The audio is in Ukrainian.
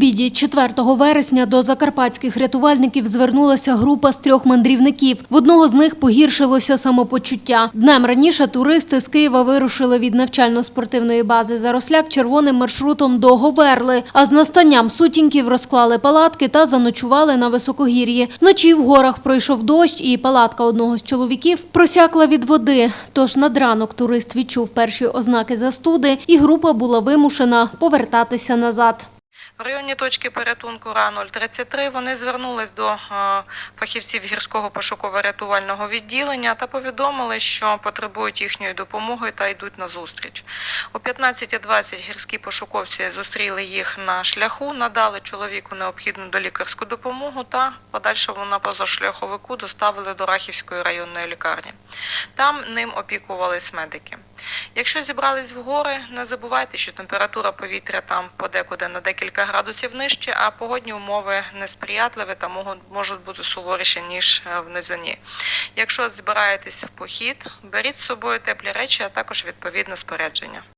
обіді 4 вересня до закарпатських рятувальників звернулася група з трьох мандрівників. В одного з них погіршилося самопочуття. Днем раніше туристи з Києва вирушили від навчально-спортивної бази Заросляк червоним маршрутом до Говерли, а з настанням сутінків розклали палатки та заночували на високогір'ї. Вночі в горах пройшов дощ, і палатка одного з чоловіків просякла від води. Тож над ранок турист відчув перші ознаки застуди, і група була вимушена повертатися назад. В районі точки порятунку РА-033 вони звернулись до е, фахівців гірського пошуково-рятувального відділення та повідомили, що потребують їхньої допомоги та йдуть на зустріч. О 15.20 гірські пошуковці зустріли їх на шляху, надали чоловіку необхідну долікарську допомогу та подальшому на позашляховику доставили до Рахівської районної лікарні. Там ним опікувались медики. Якщо зібрались в гори, не забувайте, що температура повітря там подекуди на декілька градусів нижче, а погодні умови несприятливі та можуть- бути суворіші, ніж е, в низині. Якщо збираєтесь в похід, беріть з собою теплі речі, а також відповідне спорядження.